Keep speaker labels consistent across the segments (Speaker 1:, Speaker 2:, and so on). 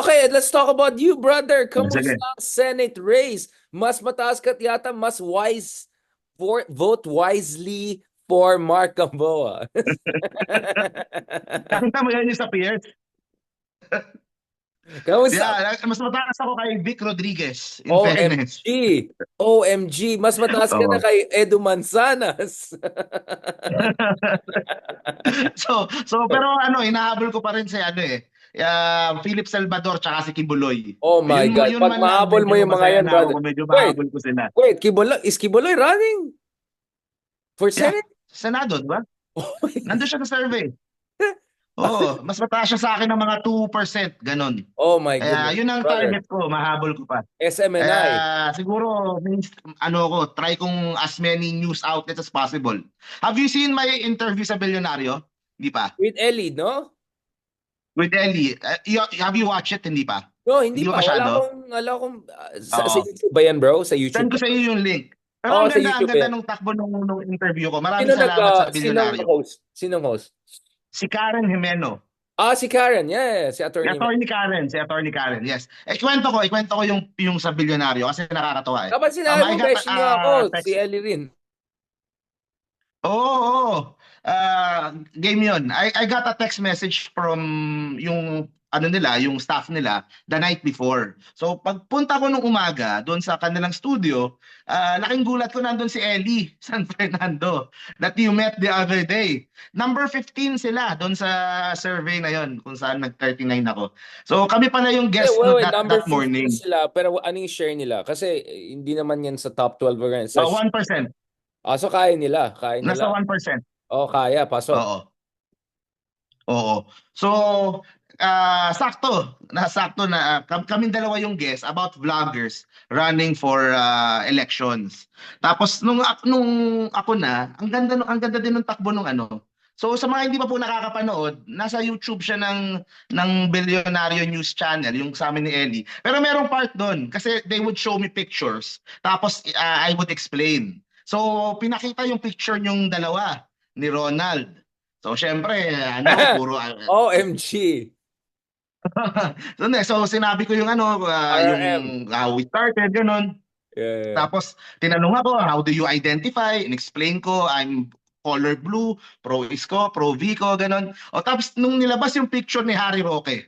Speaker 1: okay, let's talk about you, brother. Kamusta ang Senate race? Mas mataas ka yata, mas wise for vote wisely for Mark Gamboa.
Speaker 2: Nakita mo yan yung sa peers?
Speaker 1: Kamusta?
Speaker 2: Yeah, mas mataas ako kay Vic Rodriguez. In fairness.
Speaker 1: OMG. OMG. Mas mataas ka na
Speaker 2: Oo.
Speaker 1: kay Edu Manzanas.
Speaker 2: so, so pero ano, hinahabol ko pa rin si ano eh. Uh, Philip Salvador tsaka si Kibuloy.
Speaker 1: Oh my
Speaker 2: Yun-
Speaker 1: God.
Speaker 2: yun
Speaker 1: Pag mahabol mo yung mga yan,
Speaker 2: na
Speaker 1: brother.
Speaker 2: ako, Medyo
Speaker 1: Wait.
Speaker 2: ko sila.
Speaker 1: Wait, Kibuloy, is Kibuloy running? For
Speaker 2: Yeah.
Speaker 1: Senate?
Speaker 2: Senado, di ba?
Speaker 1: Oh
Speaker 2: Nandun siya sa survey. Oo, mas mataas siya sa akin ng mga 2%, ganon.
Speaker 1: Oh my
Speaker 2: Kaya
Speaker 1: goodness.
Speaker 2: yun ang
Speaker 1: brother.
Speaker 2: target ko, mahabol ko pa.
Speaker 1: SMNI.
Speaker 2: Kaya siguro, ano ko, try kong as many news outlets as possible. Have you seen my interview sa Bilyonaryo? Hindi pa.
Speaker 1: With Ellie, no?
Speaker 2: With Ellie. Uh, have you watched it? Hindi pa.
Speaker 1: No, hindi
Speaker 2: Hindi
Speaker 1: pa.
Speaker 2: mo
Speaker 1: Wala
Speaker 2: masyado?
Speaker 1: akong, wala akong, ah, sa, sa. YouTube ba yan, bro? Sa
Speaker 2: Send
Speaker 1: YouTube.
Speaker 2: ko sa iyo yung link. Pero
Speaker 1: Oo,
Speaker 2: ang
Speaker 1: sa
Speaker 2: ganda, ang ganda
Speaker 1: yan.
Speaker 2: nung takbo nung, nung interview ko. Maraming
Speaker 1: Sino nag,
Speaker 2: salamat
Speaker 1: ah,
Speaker 2: sa
Speaker 1: sinong
Speaker 2: Bilyonaryo.
Speaker 1: host? Sinong host?
Speaker 2: Si Karen Jimeno.
Speaker 1: Ah, si Karen. Yeah, si
Speaker 2: Si
Speaker 1: attorney.
Speaker 2: Attorney Karen, si Attorney Karen, yes. Eh, kwento ko, ikwento ko yung, yung sa Bilyonaryo kasi nakakatawa eh.
Speaker 1: Kapag sinabi
Speaker 2: Um,
Speaker 1: mo,
Speaker 2: got,
Speaker 1: beshi niyo
Speaker 2: ah,
Speaker 1: ako.
Speaker 2: text-
Speaker 1: Si Ellie rin.
Speaker 2: Oo, oo. Ah, game yun. I, I got a text message from yung ano nila, yung staff nila the night before. So pagpunta ko nung umaga doon sa kanilang studio, ah, laking gulat ko nandun si Ellie San Fernando that you met the other day. Number 15 sila doon sa survey na yon kung saan nag-39 ako. So kami pala yung guest
Speaker 1: Eh, wait, wait,
Speaker 2: that,
Speaker 1: number
Speaker 2: that morning.
Speaker 1: 15 sila, pero ano yung share nila? Kasi eh, hindi naman yan sa top 12 or ganyan. Sa,
Speaker 2: So 1%.
Speaker 1: ah, so kaya nila. Kaya
Speaker 2: Nasa
Speaker 1: nila.
Speaker 2: 1%.
Speaker 1: Oh, kaya. Pasok.
Speaker 2: Oo. Oo. So, ah sakto, nasakto na kam- kaming dalawa yung guest about vloggers running for ah, elections. Tapos nung nung ako na, ang ganda nung- ang ganda din ng takbo nung ano. So sa mga hindi pa po nakakapanood, nasa YouTube siya ng ng Billionario News Channel, yung sa amin ni Ellie. Pero merong part doon kasi they would show me pictures. Tapos ah, I would explain. So pinakita yung picture yung dalawa ni Ronald. So syempre, ano, puro
Speaker 1: OMG.
Speaker 2: So, hindi, so sinabi ko yung ano,
Speaker 1: RRM.
Speaker 2: yung how we started, ganun.
Speaker 1: Yeah, yeah.
Speaker 2: Tapos tinanong ako, how do you identify? In-explain ko, I'm color blue, pro Isko, pro Vico, ganun. O tapos nung nilabas yung picture ni Harry Roque,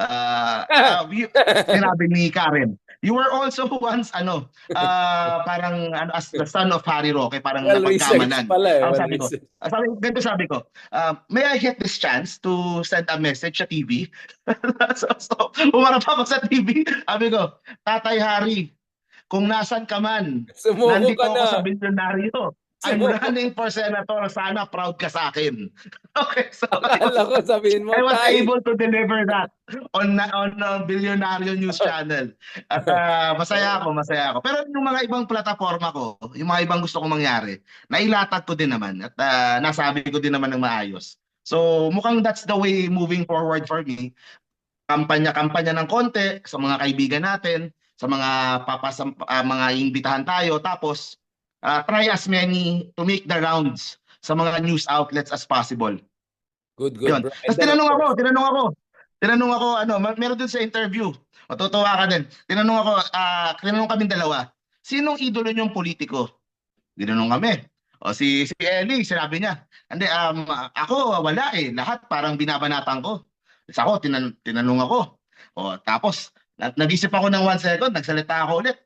Speaker 2: ah, you- sinabi ni Karen, you were also once ano, ah, parang ano, as the son of Harry Roque, parang
Speaker 1: Well
Speaker 2: napagkamanan.
Speaker 1: pala eh.
Speaker 2: Ang
Speaker 1: Well
Speaker 2: sabi ko. Ah, sabi, ganito sabi ko, uh, may I get this chance to send a message sa TV? so, so, umarap ako sa TV. Sabi ko, Tatay Harry, kung nasan ka man,
Speaker 1: Sumuko
Speaker 2: nandito
Speaker 1: ka
Speaker 2: ako
Speaker 1: na.
Speaker 2: sa bilyonaryo. I'm running for senator. Sana proud ka sa akin. okay, so
Speaker 1: Akala ko sabihin mo,
Speaker 2: I was
Speaker 1: tay.
Speaker 2: able to deliver that on on uh, Billionario News Channel. At ah, masaya ako, masaya ako. Pero yung mga ibang plataforma ko, yung mga ibang gusto kong mangyari, nailatag ko din naman at ah, nasabi ko din naman ng maayos. So mukhang that's the way moving forward for me. Kampanya-kampanya ng konti sa mga kaibigan natin, sa mga papasam ah, mga imbitahan tayo tapos ah, try as many to make the rounds sa mga news outlets as possible.
Speaker 1: Good, good,
Speaker 2: Yun.
Speaker 1: bro. And
Speaker 2: Tapos tinanong ako, tinanong ako. Tinanong ako, ano, meron din sa interview. Matutuwa ka din. Tinanong ako, ah, tinanong kami dalawa. Sinong idolo niyong politiko? Tinanong kami. O si si Ellie, sinabi niya. Hindi, um, ako wala eh. Lahat parang binabanatan ko. Tapos ako, tinan tinanong ako. O tapos, na- nag-isip ako ng one second, nagsalita ako ulit.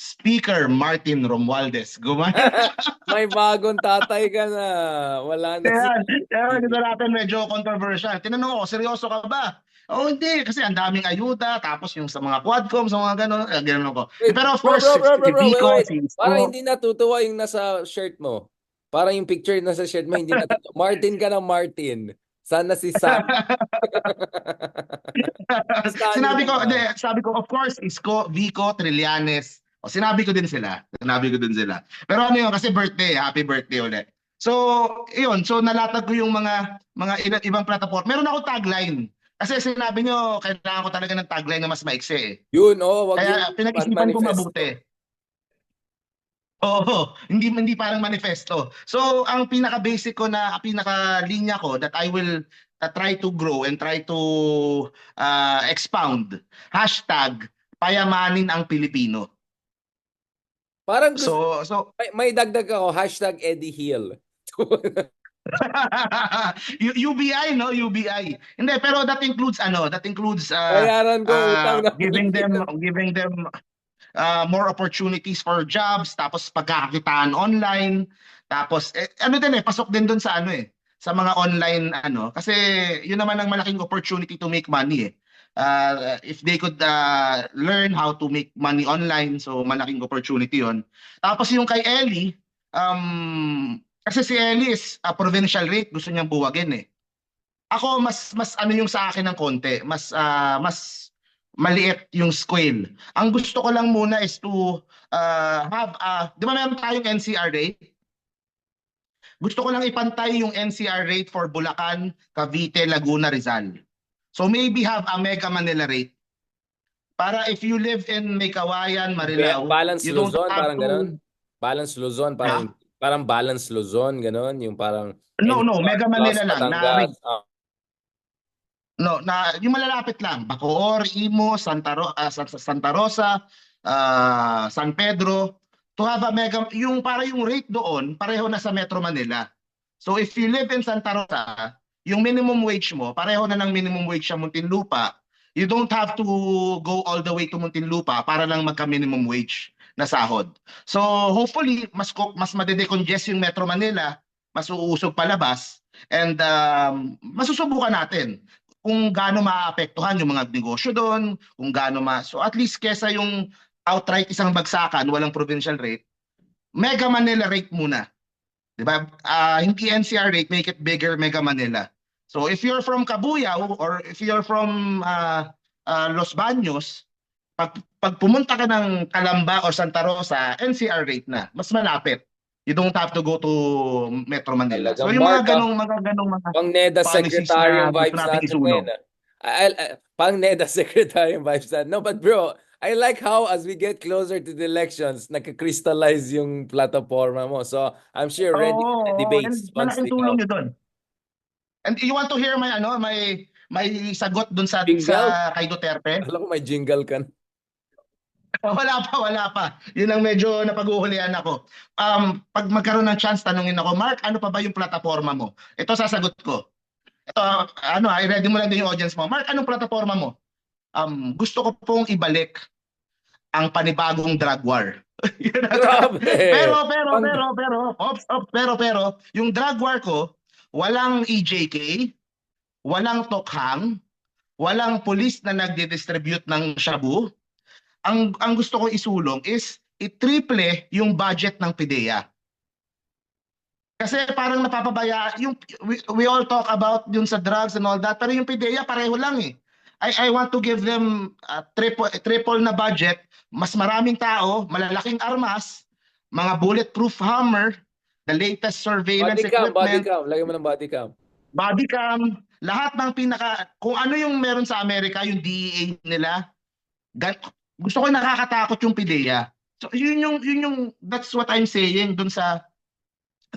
Speaker 2: Speaker Martin Romualdez. Gumana.
Speaker 1: may bagong tatay ka na. Wala na si...
Speaker 2: Kaya dito natin medyo controversial. Tinanong ako, seryoso ka ba? Oh, hindi. Kasi ang daming ayuda. Tapos yung sa mga quadcom, sa mga gano'n. Eh, gano'n ako.
Speaker 1: Wait,
Speaker 2: Pero of course,
Speaker 1: bro, bro, bro,
Speaker 2: si
Speaker 1: bro, wait, wait.
Speaker 2: si.
Speaker 1: Parang hindi natutuwa yung nasa shirt mo. Parang yung picture nasa shirt mo, hindi natutuwa. Martin ka na Martin. Sana si Sam.
Speaker 2: sinabi ko, hindi, sabi ko, of course, Isko, Vico, Trillanes. O, sinabi ko din sila. Sinabi ko din sila. Pero ano yun, kasi birthday, happy birthday ulit. So, yun. So, nalatag ko yung mga mga iba't ibang platform. Meron ako tagline. Kasi sinabi nyo, kailangan ko talaga ng tagline na mas maiksi eh.
Speaker 1: Yun, oh, wag
Speaker 2: Kaya
Speaker 1: yung
Speaker 2: pinag-isipan ko mabuti. Oo, hindi hindi parang manifesto. So, ang pinaka-basic ko na pinaka-linya ko that I will uh, try to grow and try to uh, expound. Hashtag payamanin ang Pilipino.
Speaker 1: Parang gusto,
Speaker 2: So, so
Speaker 1: may, may dagdag ako, hashtag Eddie Hill.
Speaker 2: UBI, no? UBI. Hindi, pero that includes ano? That includes uh,
Speaker 1: Bayaran ko
Speaker 2: uh, giving them giving them uh, more opportunities for jobs, tapos pagkakakitaan online, tapos eh, ano din eh, pasok din doon sa ano eh, sa mga online ano, kasi yun naman ang malaking opportunity to make money eh. Uh, if they could uh, learn how to make money online, so malaking opportunity yon. Tapos yung kay Ellie, um, kasi si Ellie is a provincial rate, gusto niyang buwagin eh. Ako mas mas ano yung sa akin ng konti, mas ah, mas maliit yung scale. Ang gusto ko lang muna is to uh, have uh, di ba meron tayong NCR rate? Gusto ko lang ipantay yung NCR rate for Bulacan, Cavite, Laguna, Rizal. So maybe have a Mega Manila rate. Para if you live in Maykawayan, Marilao,
Speaker 1: balance
Speaker 2: you don't
Speaker 1: Luzon,
Speaker 2: have
Speaker 1: parang
Speaker 2: to-
Speaker 1: ganon. Balance Luzon, parang parang balance Luzon, ganon. Yung parang
Speaker 2: No, no, Mega Manila lang. Na.
Speaker 1: Ah,
Speaker 2: No, na yung malalapit lang, Bacoor, Imo, Santa Ro Sa- Santa Rosa, ah, San Pedro, to have a mega yung para yung rate doon pareho na sa Metro Manila. So if you live in Santa Rosa, yung minimum wage mo pareho na ng minimum wage sa Muntinlupa. You don't have to go all the way to Muntinlupa para lang magka minimum wage na sahod. So hopefully mas mas madedecongest yung Metro Manila, mas uusog palabas and um, masusubukan natin kung gaano maapektuhan yung mga negosyo doon, kung gaano ma... So at least kesa yung outright isang bagsakan, walang provincial rate, Mega Manila rate muna. 'Di ba? Ah, hindi NCR rate, make it bigger Mega Manila. So if you're from Cabuyao or if you're from ah, ah, Los Baños, pag, pag pumunta ka ng Calamba or Santa Rosa, NCR rate na, mas malapit. You don't have to go to Metro Manila. So yung mga ganong mga ganong mga
Speaker 1: Pang NEDA secretary
Speaker 2: na
Speaker 1: yung vibes natin
Speaker 2: isulong.
Speaker 1: ngayon. ah. I- I- pang NEDA secretary yung vibes natin. No, but bro, I like how as we get closer to the elections, nagka-crystallize yung plataforma mo. So, I'm sure ready for the debates
Speaker 2: and
Speaker 1: once
Speaker 2: tulong
Speaker 1: come.
Speaker 2: nyo doon. And you want to hear my ano, may may sagot doon sa
Speaker 1: Jingle?
Speaker 2: sa kay Duterte?
Speaker 1: Alam ko may jingle ka.
Speaker 2: Wala pa, wala pa. Yun ang medyo napag-uulian ako. Um, pag magkaroon ng chance, tanungin ako, Mark, ano pa ba yung plataforma mo? Ito sasagot ko. Ito, ano, i ready mo lang din yung audience mo. Mark, anong plataforma mo? Um, gusto ko pong ibalik ang panibagong drug war. Yun pero, pero, pero, pero, ops, ops, pero, pero, yung drug war ko, walang EJK, walang tokhang, walang pulis na nagdi-distribute ng shabu. Ang, ang gusto ko isulong is i-triple yung budget ng PIDEA. Kasi parang napapabaya, yung, we, we all talk about yung sa drugs and all that, pero yung PIDEA pareho lang eh. I, I want to give them a triple, triple na budget, mas maraming tao, malalaking armas, mga bulletproof hammer, the latest surveillance
Speaker 1: Body cam, body
Speaker 2: equipment,
Speaker 1: cam. Lagyan mo ng body cam.
Speaker 2: body cam, lahat ng pinaka, kung ano yung meron sa Amerika, yung DEA nila, gusto ko nakakatakot yung PIDEA. So yun yung, yun yung, that's what I'm saying dun sa,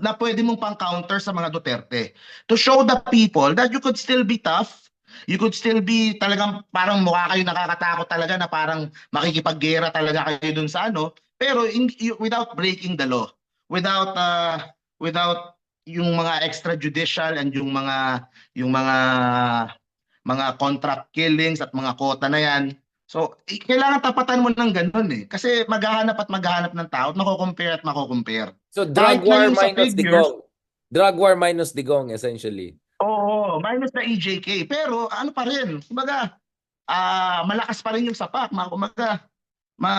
Speaker 2: na pwede mong pang-counter sa mga Duterte. To show the people that you could still be tough, you could still be talagang parang mukha kayo nakakatakot talaga na parang makikipaggera talaga kayo dun sa ano, pero in, without breaking the law, without uh, without yung mga extrajudicial and yung mga yung mga mga contract killings at mga kota na yan. So, eh, kailangan tapatan mo ng ganun eh. Kasi maghahanap at maghahanap ng tao at mako-compare at mako-compare.
Speaker 1: So, drug
Speaker 2: na
Speaker 1: war minus
Speaker 2: figures-
Speaker 1: digong. Drug war minus digong, essentially.
Speaker 2: Oo, minus na EJK. Pero ano pa rin, kumbaga, ah malakas pa rin yung sapak. Ma, kumbaga, ma,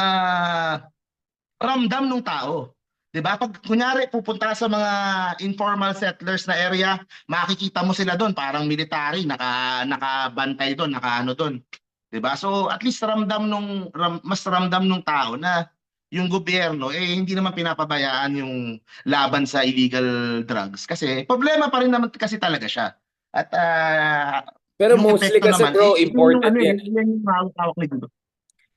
Speaker 2: ramdam ng tao. 'Di ba? Pag kunyari pupunta sa mga informal settlers na area, makikita mo sila doon parang military, naka nakabantay doon, nakaano doon. 'Di ba? So at least ramdam nung ram, mas ramdam nung tao na yung gobyerno eh hindi naman pinapabayaan yung laban sa illegal drugs kasi problema pa rin naman kasi talaga siya. At ah,
Speaker 1: Pero
Speaker 2: yung
Speaker 1: mostly kasi
Speaker 2: naman,
Speaker 1: bro,
Speaker 2: eh, yung
Speaker 1: imported
Speaker 2: ano,
Speaker 1: yan.
Speaker 2: yun yung Gudo.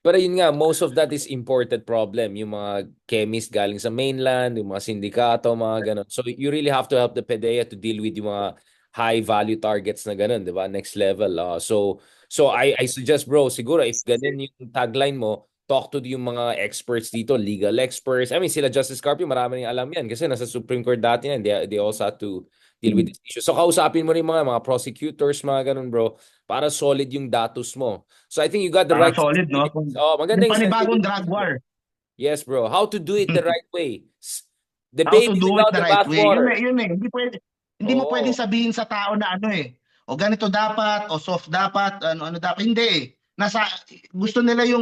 Speaker 1: Pero yun nga, most of that is imported problem. Yung mga chemist galing sa mainland, yung mga sindikato, mga ganon. So you really have to help the PDEA to deal with yung mga high value targets na ganun, 'di ba? Next level. ah. so so I I suggest bro, siguro if ganun yung tagline mo, talk to yung mga experts dito, legal experts. I mean, sila Justice Carpio, marami rin alam yan kasi nasa Supreme Court dati yan. They, they also had to deal with this issue. So kausapin mo rin mga mga prosecutors, mga ganun bro, para solid yung datos mo. So I think you got the
Speaker 2: Para
Speaker 1: right
Speaker 2: solid, no?
Speaker 1: Oh, maganda
Speaker 2: Yung panibagong drug
Speaker 1: mo.
Speaker 2: war.
Speaker 1: Yes, bro. How to do it the right way. The
Speaker 2: How to
Speaker 1: baby
Speaker 2: do it the
Speaker 1: the
Speaker 2: right way. Yun
Speaker 1: bathwater.
Speaker 2: eh, yun eh. Hindi pwede, hindi mo
Speaker 1: Oo.
Speaker 2: pwedeng sabihin sa tao na ano eh, o ganito dapat, o soft dapat, ano ano dapat. Hindi eh. Nasa, gusto nila yung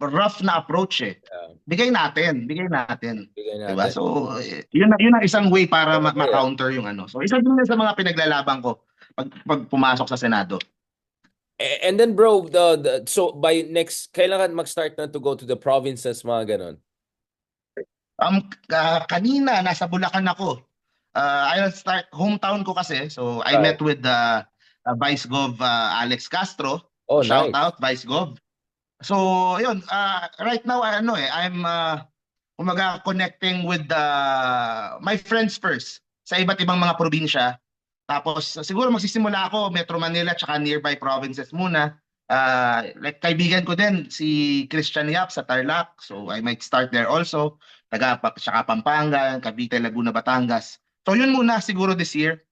Speaker 2: rough na approach eh.
Speaker 1: Yeah.
Speaker 2: Bigay natin, bigay natin.
Speaker 1: Bigay
Speaker 2: Diba?
Speaker 1: natin.
Speaker 2: So, eh, yun, yun ang isang way para
Speaker 1: Okay,
Speaker 2: ma-counter yung ano. So, isa din sa mga pinaglalaban ko pag, pag pumasok sa Senado.
Speaker 1: And then bro, the, the so by next kailangan mag-start na to go to the provinces mga ganun.
Speaker 2: Um, ka- kanina, nasa Bulacan ako. Uh, I'll start, hometown ko kasi. So, I
Speaker 1: Right.
Speaker 2: met with the uh, Vice Gov uh, Alex Castro.
Speaker 1: Oh,
Speaker 2: Shout
Speaker 1: nice.
Speaker 2: out, Vice Gov. So, yun, uh, right now, ano eh, I'm, uh, umaga connecting with the, my friends first sa iba't ibang mga probinsya. Tapos, siguro magsisimula ako, Metro Manila, tsaka nearby provinces muna. Uh, like, kaibigan ko din, si Christian Yap sa Tarlac. So, I might start there also. Taga, pa- tsaka Pampanga, Cavite, Laguna, Batangas. So, yun muna siguro this year.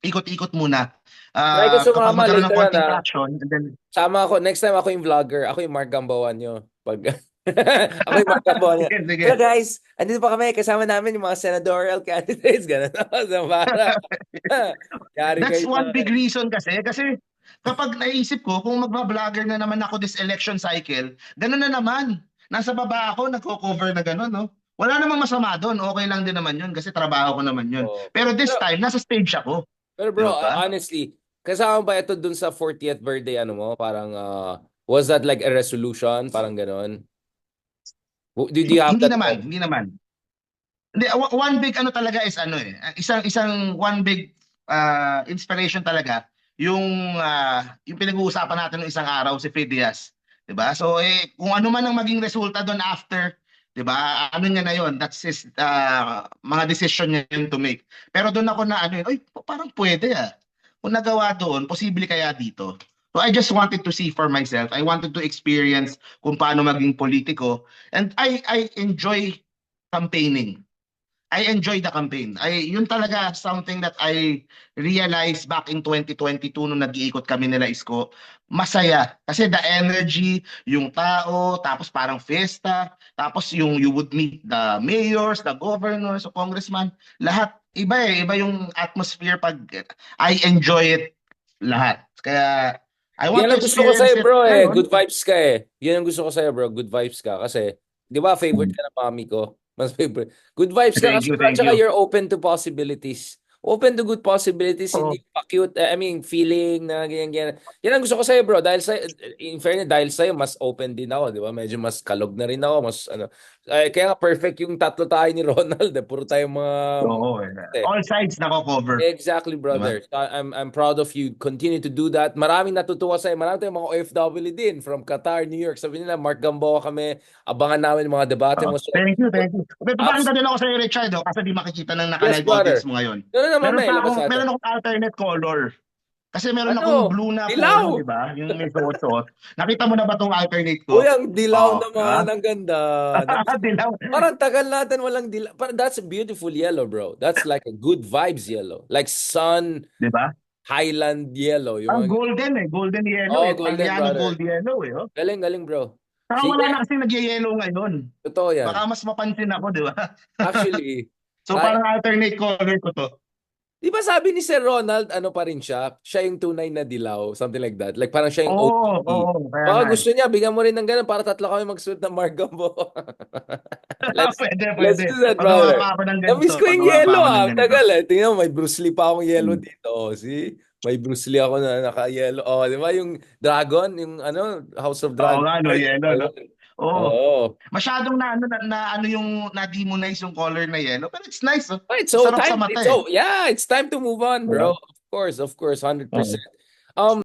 Speaker 2: Ikot-ikot muna.
Speaker 1: Try
Speaker 2: Uh,
Speaker 1: ko
Speaker 2: kapag
Speaker 1: sumama
Speaker 2: ng
Speaker 1: later
Speaker 2: konting
Speaker 1: na.
Speaker 2: traction, and then
Speaker 1: Sama ako. Next time ako yung vlogger. Ako yung Mark Gambawan nyo. Pag ako yung Mark Gambawan nyo.
Speaker 2: Sige, sige.
Speaker 1: Hello guys, andito pa kami. Kasama namin yung mga senatorial candidates. Ganun.
Speaker 2: That's one
Speaker 1: na-
Speaker 2: big reason kasi. Kasi kapag naisip ko, kung magba-vlogger na naman ako this election cycle, ganun na naman. Nasa baba ako, nagko-cover na ganun, no? Wala namang masama doon. Okay lang din naman yun kasi trabaho ko naman yun.
Speaker 1: Oo.
Speaker 2: Pero this
Speaker 1: Pero-
Speaker 2: time, nasa stage ako.
Speaker 1: Pero bro,
Speaker 2: Diba?
Speaker 1: honestly, kasama ba ito dun sa 40th birthday ano mo? Parang uh, was that like a resolution? Parang ganon? Did you have
Speaker 2: hindi
Speaker 1: that?
Speaker 2: naman, hindi naman. Hindi, one big ano talaga is ano eh. Isang isang one big uh, inspiration talaga yung uh, yung pinag-uusapan natin ng isang araw si Phidias, 'di ba? So eh kung ano man ang maging resulta doon after, 'di ba? Ano niya na 'yon, that's his uh, mga decision niya yun to make. Pero doon ako na ano yun, ay parang pwede ah. Kung nagawa doon, posible kaya dito. So I just wanted to see for myself. I wanted to experience kung paano maging politiko and I I enjoy campaigning. I enjoy the campaign. I yun talaga something that I realized back in 2022 nung nag-iikot kami nila Isko. Masaya kasi the energy, yung tao, tapos parang fiesta, tapos yung you would meet the mayors, the governors, the congressman, lahat iba eh, iba yung atmosphere pag I enjoy it lahat. Kaya I want
Speaker 1: Yan
Speaker 2: to
Speaker 1: ang gusto ko sa'yo bro eh.
Speaker 2: ngayon.
Speaker 1: Good vibes ka eh. Yan ang gusto ko sa'yo bro. Good vibes ka. Kasi, di ba favorite ka ng mami ko? Mas favorite. Good vibes ka
Speaker 2: Thank
Speaker 1: kasi
Speaker 2: you, thank you.
Speaker 1: you're open to possibilities. Open to good possibilities,
Speaker 2: Oo.
Speaker 1: hindi pa cute, eh, I mean, feeling na ganyan, ganyan. Yan ang gusto ko sa'yo, bro. Dahil sa, in fairness, dahil sa'yo, mas open din ako, di ba? Medyo mas kalog na rin ako, mas ano. Eh, kaya nga perfect yung tatlo tayo ni Ronald, eh. Puro tayo mga...
Speaker 2: Oo, eh. All sides nako-cover.
Speaker 1: Exactly, brother. So, I'm I'm proud of you. Continue to do that. Maraming natutuwa sa'yo. Marami tayong mga OFW din from Qatar, New York. Sabi nila, Mark Gamboa kami. Abangan namin mga debate mo.
Speaker 2: Oh,
Speaker 1: So,
Speaker 2: thank you, thank you. Papakita din ako sa iyo, Richard, oh, kasi di makikita ng
Speaker 1: Yes,
Speaker 2: naka-live
Speaker 1: brother.
Speaker 2: audience mo ngayon.
Speaker 1: Ano na
Speaker 2: Meron akong,
Speaker 1: natin.
Speaker 2: meron akong alternate color. Kasi meron
Speaker 1: Ano?
Speaker 2: akong blue na
Speaker 1: Dilaw.
Speaker 2: polo, di ba? Yung may suot-suot. Nakita mo na ba itong alternate ko?
Speaker 1: Uy, ang dilaw
Speaker 2: Oh,
Speaker 1: naman.
Speaker 2: ah.
Speaker 1: Ang ganda.
Speaker 2: Dilaw.
Speaker 1: Parang tagal natin walang dilaw. Parang that's a beautiful yellow, bro. That's like a good vibes yellow. Like sun,
Speaker 2: Di ba?
Speaker 1: highland yellow. Yung
Speaker 2: Ang
Speaker 1: mga-
Speaker 2: golden eh. Golden yellow
Speaker 1: Oh,
Speaker 2: eh.
Speaker 1: golden, brother.
Speaker 2: gold yellow eh. Oh.
Speaker 1: Galing, galing, bro.
Speaker 2: Saka wala na kasi nag-yellow ngayon.
Speaker 1: Totoo yan.
Speaker 2: Baka mas mapansin ako, di ba?
Speaker 1: Actually,
Speaker 2: So
Speaker 1: Ay.
Speaker 2: parang alternate color ko to.
Speaker 1: Di ba sabi ni Sir Ronald, ano pa rin siya? Siya yung tunay na dilaw, something like that. Like parang siya yung OG.
Speaker 2: oo. Kaya
Speaker 1: Baka gusto niya, bigyan mo rin ng ganun para tatlo kami magsuot ng Margambo. let's,
Speaker 2: pwede,
Speaker 1: let's
Speaker 2: pwede.
Speaker 1: do that, brother. Namiss ko yung yellow ah. Tagal eh. Tingnan mo, may Bruce Lee pa akong yellow
Speaker 2: Hmm.
Speaker 1: dito. Oh, see? May Bruce Lee ako na naka-yellow. Oh, di ba? Yung dragon, yung ano, House of
Speaker 2: Oo
Speaker 1: Dragon.
Speaker 2: nga, no, yellow, no? Oo.
Speaker 1: Oo.
Speaker 2: Masyadong na ano na, na ano yung na-demonize yung color na yellow, pero it's nice. Oh.
Speaker 1: Right, so
Speaker 2: Sarap sa
Speaker 1: time,
Speaker 2: mata
Speaker 1: it's,
Speaker 2: eh.
Speaker 1: oh, yeah, it's time to move on, bro. Of course, of course, 100%. Um,